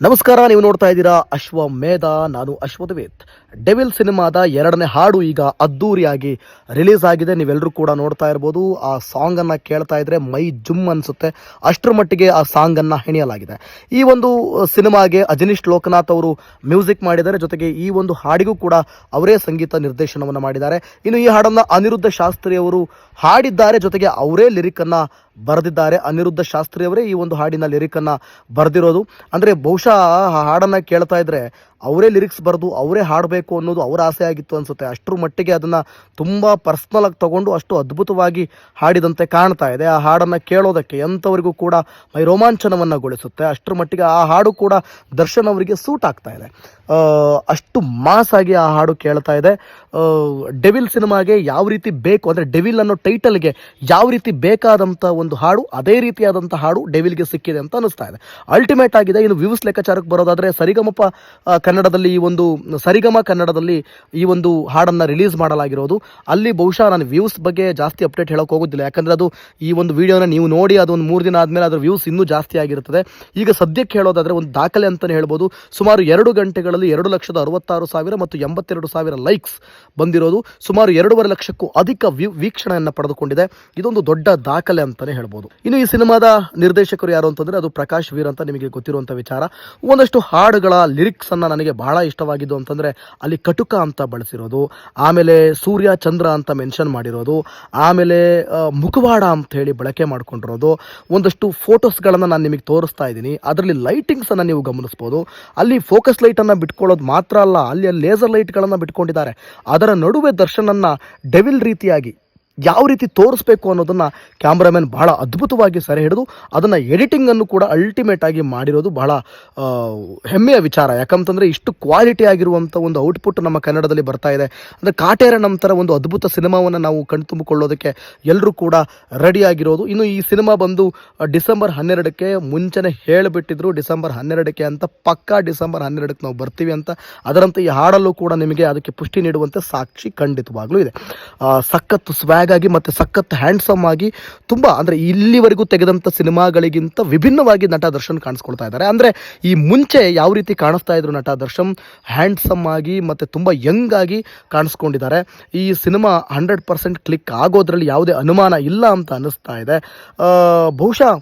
ನಮಸ್ಕಾರ ನೀವು ನೋಡ್ತಾ ಇದ್ದೀರಾ ಅಶ್ವಮೇಧ ನಾನು ಅಶ್ವಥವೇತ್. ಡೆವಿಲ್ ಸಿನಿಮಾದ ಎರಡನೇ ಹಾಡು ಈಗ ಅದ್ದೂರಿಯಾಗಿ ರಿಲೀಸ್ ಆಗಿದೆ. ನೀವೆಲ್ಲರೂ ಕೂಡ ನೋಡ್ತಾ ಇರ್ಬೋದು. ಆ ಸಾಂಗ್ ಅನ್ನ ಕೇಳ್ತಾ ಇದ್ರೆ ಮೈ ಜುಮ್ ಅನ್ಸುತ್ತೆ. ಅಷ್ಟರ ಮಟ್ಟಿಗೆ ಆ ಸಾಂಗ್ ಅನ್ನ ಹೆಣಿಯಲಾಗಿದೆ. ಈ ಒಂದು ಸಿನಿಮಾಗೆ ಅಜನೀಶ್ ಲೋಕನಾಥ್ ಅವರು ಮ್ಯೂಸಿಕ್ ಮಾಡಿದ್ದಾರೆ. ಜೊತೆಗೆ ಈ ಒಂದು ಹಾಡಿಗೂ ಕೂಡ ಅವರೇ ಸಂಗೀತ ನಿರ್ದೇಶನವನ್ನು ಮಾಡಿದ್ದಾರೆ. ಇನ್ನು ಈ ಹಾಡನ್ನ ಅನಿರುದ್ಧ ಶಾಸ್ತ್ರಿ ಅವರು ಹಾಡಿದ್ದಾರೆ. ಜೊತೆಗೆ ಅವರೇ ಲಿರಿಕ್ ಅನ್ನ ಬರೆದಿದ್ದಾರೆ. ಅನಿರುದ್ಧ ಶಾಸ್ತ್ರಿ ಅವರೇ ಈ ಒಂದು ಹಾಡಿನ ಲಿರಿಕ್ ಅನ್ನ ಬರೆದಿರೋದು. ಅಂದ್ರೆ ಬಹುಶಃ ಆ ಹಾಡನ್ನ ಕೇಳ್ತಾ ಇದ್ರೆ ಅವರೇ ಲಿರಿಕ್ಸ್ ಬರೆದು, ಅವರೇ ಹಾಡಬೇಕು ಅನ್ನೋದು ಅವರ ಆಸೆ ಆಗಿತ್ತು ಅನಿಸುತ್ತೆ. ಅಷ್ಟರ ಮಟ್ಟಿಗೆ ಅದನ್ನು ತುಂಬ ಪರ್ಸ್ನಲಾಗಿ ತಗೊಂಡು ಅಷ್ಟು ಅದ್ಭುತವಾಗಿ ಹಾಡಿದಂತೆ ಕಾಣ್ತಾ ಇದೆ. ಆ ಹಾಡನ್ನು ಕೇಳೋದಕ್ಕೆ ಎಂಥವರಿಗೂ ಕೂಡ ಮೈ ರೋಮಾಂಚನವನ್ನಗೊಳಿಸುತ್ತೆ ಅಷ್ಟರ ಮಟ್ಟಿಗೆ ಆ ಹಾಡು ಕೂಡ ದರ್ಶನ್ ಅವರಿಗೆ ಸೂಟ್ ಆಗ್ತಾ ಇದೆ. ಅಷ್ಟು ಮಾಸ್ ಆಗಿ ಆ ಹಾಡು ಕೇಳ್ತಾ ಇದೆ. ಡೆವಿಲ್ ಸಿನಿಮಾಗೆ ಯಾವ ರೀತಿ ಬೇಕು, ಅಂದರೆ ಡೆವಿಲ್ ಅನ್ನೋ ಟೈಟಲ್ಗೆ ಯಾವ ರೀತಿ ಬೇಕಾದಂಥ ಒಂದು ಹಾಡು, ಅದೇ ರೀತಿಯಾದಂಥ ಹಾಡು ಡೆವಿಲ್ಗೆ ಸಿಕ್ಕಿದೆ ಅಂತ ಅನಿಸ್ತಾ ಇದೆ. ಅಲ್ಟಿಮೇಟ್ ಆಗಿದೆ. ಇನ್ನು ವ್ಯೂಸ್ ಲೆಕ್ಕಾಚಾರಕ್ಕೆ ಬರೋದಾದರೆ ಸರಿಗಮಪ ಕನ್ನಡದಲ್ಲಿ ಈ ಒಂದು, ಸರಿಗಮ ಕನ್ನಡದಲ್ಲಿ ಈ ಒಂದು ಹಾಡನ್ನು ರಿಲೀಸ್ ಮಾಡಲಾಗಿರೋದು. ಅಲ್ಲಿ ಬಹುಶಃ ನಾನು ವ್ಯೂಸ್ ಬಗ್ಗೆ ಜಾಸ್ತಿ ಅಪ್ಡೇಟ್ ಹೇಳೋಕೆ ಹೋಗೋದಿಲ್ಲ. ಯಾಕಂದರೆ ಅದು ಈ ಒಂದು ವಿಡಿಯೋನ ನೀವು ನೋಡಿ ಅದು ಒಂದು ಮೂರು ದಿನ ಆದಮೇಲೆ ಅದರ ವ್ಯೂಸ್ ಇನ್ನೂ ಜಾಸ್ತಿ ಆಗಿರುತ್ತದೆ. ಈಗ ಸದ್ಯಕ್ಕೆ ಹೇಳೋದಾದರೆ ಒಂದು ದಾಖಲೆ ಅಂತಲೇ ಹೇಳ್ಬೋದು. ಸುಮಾರು ಎರಡು ಗಂಟೆಗಳಲ್ಲಿ ಎರಡು ಲಕ್ಷದ ಅರವತ್ತಾರು ಸಾವಿರ ಮತ್ತು ಎಂಬತ್ತೆರಡು ಸಾವಿರ ಲೈಕ್ಸ್ ಬಂದಿರೋದು. ಸುಮಾರು ಎರಡೂವರೆ ಲಕ್ಷಕ್ಕೂ ಅಧಿಕ ವೀಕ್ಷಣೆಯನ್ನು ಪಡೆದುಕೊಂಡಿದೆ. ಇದೊಂದು ದೊಡ್ಡ ದಾಖಲೆ ಅಂತಲೇ ಹೇಳ್ಬೋದು. ಇನ್ನು ಈ ಸಿನಿಮಾದ ನಿರ್ದೇಶಕರು ಯಾರು ಅಂತಂದರೆ ಅದು ಪ್ರಕಾಶ್ ವೀರ್ ಅಂತ ನಿಮಗೆ ಗೊತ್ತಿರುವಂಥ ವಿಚಾರ. ಒಂದಷ್ಟು ಹಾಡುಗಳ ಲಿರಿಕ್ಸ್ ಅನ್ನು ನನಗೆ ಬಹಳ ಇಷ್ಟವಾಗಿದ್ದು ಅಂತಂದರೆ ಅಲ್ಲಿ ಕಟುಕ ಅಂತ ಬಳಸಿರೋದು, ಆಮೇಲೆ ಸೂರ್ಯ ಚಂದ್ರ ಅಂತ ಮೆನ್ಷನ್ ಮಾಡಿರೋದು, ಆಮೇಲೆ ಮುಖವಾಡ ಅಂತ ಹೇಳಿ ಬಳಕೆ ಮಾಡ್ಕೊಂಡಿರೋದು. ಒಂದಷ್ಟು ಫೋಟೋಸ್ಗಳನ್ನು ನಾನು ನಿಮಗೆ ತೋರಿಸ್ತಾ ಇದ್ದೀನಿ. ಅದರಲ್ಲಿ ಲೈಟಿಂಗ್ಸನ್ನು ನೀವು ಗಮನಿಸ್ಬೋದು. ಅಲ್ಲಿ ಫೋಕಸ್ ಲೈಟನ್ನು ಬಿಟ್ಕೊಳ್ಳೋದು ಮಾತ್ರ ಅಲ್ಲ ಅಲ್ಲಿ ಲೇಸರ್ ಲೈಟ್ಗಳನ್ನು ಬಿಟ್ಕೊಂಡಿದ್ದಾರೆ. ಅದರ ನಡುವೆ ದರ್ಶನನ್ನ ಡೆವಿಲ್ ರೀತಿಯಾಗಿ ಯಾವ ರೀತಿ ತೋರಿಸ್ಬೇಕು ಅನ್ನೋದನ್ನು ಕ್ಯಾಮ್ರಾಮನ್ ಬಹಳ ಅದ್ಭುತವಾಗಿ ಸೆರೆ ಹಿಡಿದು ಅದನ್ನು ಎಡಿಟಿಂಗನ್ನು ಕೂಡ ಅಲ್ಟಿಮೇಟ್ ಆಗಿ ಮಾಡಿರೋದು ಬಹಳ ಹೆಮ್ಮೆಯ ವಿಚಾರ. ಯಾಕಂತಂದರೆ ಇಷ್ಟು ಕ್ವಾಲಿಟಿ ಆಗಿರುವಂಥ ಒಂದು ಔಟ್ಪುಟ್ ನಮ್ಮ ಕನ್ನಡದಲ್ಲಿ ಬರ್ತಾ ಇದೆ. ಅಂದರೆ ಕಾಟೇರ ನಂತರ ಒಂದು ಅದ್ಭುತ ಸಿನಿಮಾವನ್ನು ನಾವು ಕಣ್ತುಂಬಿಕೊಳ್ಳೋದಕ್ಕೆ ಎಲ್ಲರೂ ಕೂಡ ರೆಡಿ ಆಗಿರೋದು. ಇನ್ನು ಈ ಸಿನಿಮಾ ಬಂದು ಡಿಸೆಂಬರ್ ಹನ್ನೆರಡಕ್ಕೆ ಮುಂಚೆನೆ ಹೇಳಿಬಿಟ್ಟಿದ್ರು, ಡಿಸೆಂಬರ್ ಹನ್ನೆರಡಕ್ಕೆ ಅಂತ ಪಕ್ಕಾ ಡಿಸೆಂಬರ್ ಹನ್ನೆರಡಕ್ಕೆ ನಾವು ಬರ್ತೀವಿ ಅಂತ. ಅದರಂತೆ ಈ ಹಾಡಲ್ಲೂ ಕೂಡ ನಿಮಗೆ ಅದಕ್ಕೆ ಪುಷ್ಟಿ ನೀಡುವಂತೆ ಸಾಕ್ಷಿ ಖಂಡಿತವಾಗ್ಲೂ ಇದೆ. ಸಖತ್ತು ಸಖತ್ ಸ್ವ್ಯಾಗ್ ಆಗಿ ಮತ್ತು ಸಖತ್ ಹ್ಯಾಂಡ್ಸಮ್ ಆಗಿ ತುಂಬ ಅಂದರೆ ಇಲ್ಲಿವರೆಗೂ ತೆಗೆದಂಥ ಸಿನಿಮಾಗಳಿಗಿಂತ ವಿಭಿನ್ನವಾಗಿ ನಟ ದರ್ಶನ್ ಕಾಣಿಸ್ಕೊಳ್ತಾ ಇದ್ದಾರೆ. ಅಂದರೆ ಈ ಮುಂಚೆ ಯಾವ ರೀತಿ ಕಾಣಿಸ್ತಾ ಇದ್ರು ನಟ ದರ್ಶನ್? ಹ್ಯಾಂಡ್ಸಮ್ ಆಗಿ ಮತ್ತು ತುಂಬ ಯಂಗ್ ಆಗಿ ಕಾಣಿಸ್ಕೊಂಡಿದ್ದಾರೆ. ಈ ಸಿನಿಮಾ ಹಂಡ್ರೆಡ್ ಪರ್ಸೆಂಟ್ ಕ್ಲಿಕ್ ಆಗೋದ್ರಲ್ಲಿ ಯಾವುದೇ ಅನುಮಾನ ಇಲ್ಲ ಅಂತ ಅನ್ನಿಸ್ತಾ ಇದೆ. ಬಹುಶಃ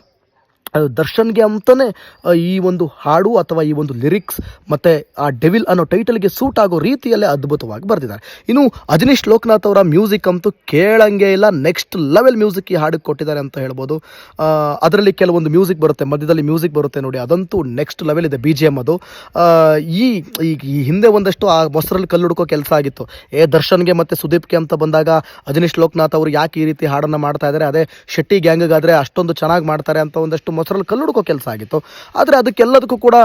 ದರ್ಶನ್ಗೆ ಅಂತಲೇ ಈ ಒಂದು ಹಾಡು ಅಥವಾ ಈ ಒಂದು ಲಿರಿಕ್ಸ್ ಮತ್ತು ಆ ಡೆವಿಲ್ ಅನ್ನೋ ಟೈಟಲ್ಗೆ ಸೂಟ್ ಆಗೋ ರೀತಿಯಲ್ಲೇ ಅದ್ಭುತವಾಗಿ ಬರೆದಿದ್ದಾರೆ. ಇನ್ನು ಅಜನೀಶ್ ಲೋಕನಾಥ್ ಅವರ ಮ್ಯೂಸಿಕ್ ಅಂತೂ ಕೇಳಂಗೆ ಇಲ್ಲ, ನೆಕ್ಸ್ಟ್ ಲೆವೆಲ್ ಮ್ಯೂಸಿಕ್ ಈ ಹಾಡಿಗೆ ಕೊಟ್ಟಿದ್ದಾರೆ ಅಂತ ಹೇಳ್ಬೋದು. ಅದರಲ್ಲಿ ಕೆಲವೊಂದು ಮ್ಯೂಸಿಕ್ ಬರುತ್ತೆ, ಮಧ್ಯದಲ್ಲಿ ಮ್ಯೂಸಿಕ್ ಬರುತ್ತೆ ನೋಡಿ, ಅದಂತೂ ನೆಕ್ಸ್ಟ್ ಲೆವೆಲ್ ಇದೆ ಬಿ ಜಿ ಎಂ ಅದು. ಈ, ಈ- ಹಿಂದೆ ಒಂದಷ್ಟು ಆ ಮೊಸರಲ್ಲಿ ಕಲ್ಲು ಹುಡುಕೋ ಕೆಲಸ ಆಗಿತ್ತು. ಏ, ದರ್ಶನ್ಗೆ ಮತ್ತು ಸುದೀಪ್ಗೆ ಅಂತ ಬಂದಾಗ ಅಜನೀಶ್ ಲೋಕನಾಥ್ ಅವರು ಯಾಕೆ ಈ ರೀತಿ ಹಾಡನ್ನು ಮಾಡ್ತಾ ಇದ್ದಾರೆ, ಅದೇ ಶೆಟ್ಟಿ ಗ್ಯಾಂಗ್ಗಾದರೆ ಅಷ್ಟೊಂದು ಚೆನ್ನಾಗಿ ಮಾಡ್ತಾರೆ ಅಂತ ಒಂದಷ್ಟು ಕಲ್ಲು ಹುಡುಕೋ ಕೆಲಸ ಆಗಿತ್ತು. ಆದರೆ ಅದಕ್ಕೆಲ್ಲದಕ್ಕೂ ಕೂಡ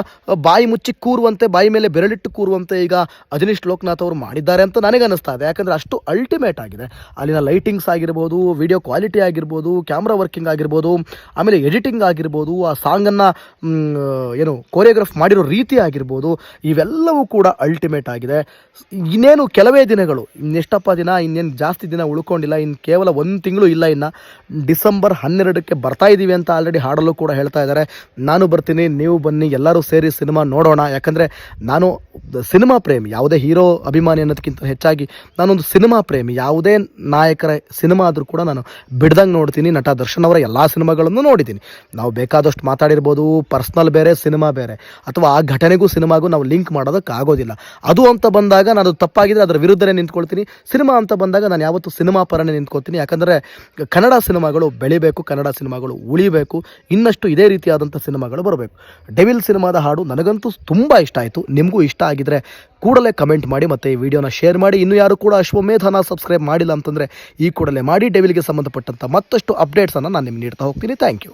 ಬಾಯಿ ಮುಚ್ಚಿ ಕೂರುವಂತೆ, ಬಾಯಿ ಮೇಲೆ ಬೆರಳಿಟ್ಟು ಕೂರುವಂತೆ ಈಗ ಅಜನೀಶ್ ಲೋಕನಾಥ್ ಅವರು ಮಾಡಿದ್ದಾರೆ ಅಂತ ನನಗೆ ಅನಿಸ್ತಾ ಇದೆ. ಯಾಕಂದರೆ ಅಷ್ಟು ಅಲ್ಟಿಮೇಟ್ ಆಗಿದೆ. ಅಲ್ಲಿನ ಲೈಟಿಂಗ್ಸ್ ಆಗಿರ್ಬೋದು ವಿಡಿಯೋ ಕ್ವಾಲಿಟಿ ಆಗಿರ್ಬೋದು ಕ್ಯಾಮ್ರಾ ವರ್ಕಿಂಗ್ ಆಗಿರ್ಬೋದು, ಆಮೇಲೆ ಎಡಿಟಿಂಗ್ ಆಗಿರ್ಬೋದು, ಆ ಸಾಂಗನ್ನು ಏನು ಕೋರಿಯೋಗ್ರಾಫ್ ಮಾಡಿರೋ ರೀತಿ ಆಗಿರ್ಬೋದು, ಇವೆಲ್ಲವೂ ಕೂಡ ಅಲ್ಟಿಮೇಟ್ ಆಗಿದೆ. ಇನ್ನೇನು ಕೆಲವೇ ದಿನಗಳು ಇನ್ನೆಷ್ಟಪ್ಪ ದಿನ, ಇನ್ನೇನು ಜಾಸ್ತಿ ದಿನ ಉಳ್ಕೊಂಡಿಲ್ಲ ಇನ್ನು ಕೇವಲ ಒಂದು ತಿಂಗಳು ಇಲ್ಲ ಇನ್ನು, ಡಿಸೆಂಬರ್ ಹನ್ನೆರಡಕ್ಕೆ ಬರ್ತಾ ಇದ್ದೀವಿ ಅಂತ ಆಲ್ರೆಡಿ ಹಾಡಲು ಕೂಡ ಹೇಳ್ತಾ ಇದ್ದಾರೆ. ನಾನು ಬರ್ತೀನಿ, ನೀವು ಬನ್ನಿ, ಎಲ್ಲರೂ ಸೇರಿ ಸಿನಿಮಾ ನೋಡೋಣ. ಯಾಕಂದರೆ ನಾನು ಸಿನಿಮಾ ಪ್ರೇಮಿ, ಯಾವುದೇ ಹೀರೋ ಅಭಿಮಾನಿ ಅನ್ನೋದಕ್ಕಿಂತ ಹೆಚ್ಚಾಗಿ ನಾನೊಂದು ಸಿನಿಮಾ ಪ್ರೇಮಿ, ಯಾವುದೇ ನಾಯಕರ ಸಿನಿಮಾ ಆದರೂ ಕೂಡ ನಾನು ಬಿಡ್ದಂಗೆ ನೋಡ್ತೀನಿ. ನಟ ದರ್ಶನ್ ಅವರ ಎಲ್ಲ ಸಿನಿಮಾಗಳನ್ನು ನೋಡಿದ್ದೀನಿ. ನಾವು ಬೇಕಾದಷ್ಟು ಮಾತಾಡಿರ್ಬೋದು, ಪರ್ಸ್ನಲ್ ಬೇರೆ, ಸಿನಿಮಾ ಬೇರೆ. ಅಥವಾ ಆ ಘಟನೆಗೂ ಸಿನಿಮಾಗೂ ನಾವು ಲಿಂಕ್ ಮಾಡೋದಕ್ಕೆ ಆಗೋದಿಲ್ಲ. ಅದು ಅಂತ ಬಂದಾಗ ನಾನು ತಪ್ಪಾಗಿದ್ದರೆ ಅದರ ವಿರುದ್ಧನೇ ನಿಂತ್ಕೊಳ್ತೀನಿ. ಸಿನಿಮಾ ಅಂತ ಬಂದಾಗ ನಾನು ಯಾವತ್ತೂ ಸಿನಿಮಾ ಪರನೇ ನಿಂತ್ಕೊಳ್ತೀನಿ. ಯಾಕಂದರೆ ಕನ್ನಡ ಸಿನಿಮಾಗಳು ಬೆಳಿಬೇಕು, ಕನ್ನಡ ಸಿನಿಮಾಗಳು ಉಳಿಬೇಕು. ಇನ್ನಷ್ಟು ಇದೇ ರೀತಿಯಾದಂಥ ಸಿನಿಮಾಗಳು ಬರಬೇಕು. ಡೆವಿಲ್ ಸಿನಿಮಾದ ಹಾಡು ನನಗಂತೂ ತುಂಬ ಇಷ್ಟ ಆಯಿತು. ನಿಮಗೂ ಇಷ್ಟ ಆಗಿದ್ರೆ ಕೂಡಲೇ ಕಮೆಂಟ್ ಮಾಡಿ ಮತ್ತು ಈ ವಿಡಿಯೋನ ಶೇರ್ ಮಾಡಿ. ಇನ್ನೂ ಯಾರು ಕೂಡ ಅಶ್ವಮೇಧನ ಸಬ್ಸ್ಕ್ರೈಬ್ ಮಾಡಿಲ್ಲ ಅಂತಂದರೆ ಈ ಕೂಡಲೇ ಮಾಡಿ. ಡೆವಿಲ್ಗೆ ಸಂಬಂಧಪಟ್ಟಂಥ ಮತ್ತಷ್ಟು ಅಪ್ಡೇಟ್ಸನ್ನು ನಾನು ನಿಮ್ಗೆ ನೀಡ್ತಾ ಹೋಗ್ತೀನಿ. Thank you.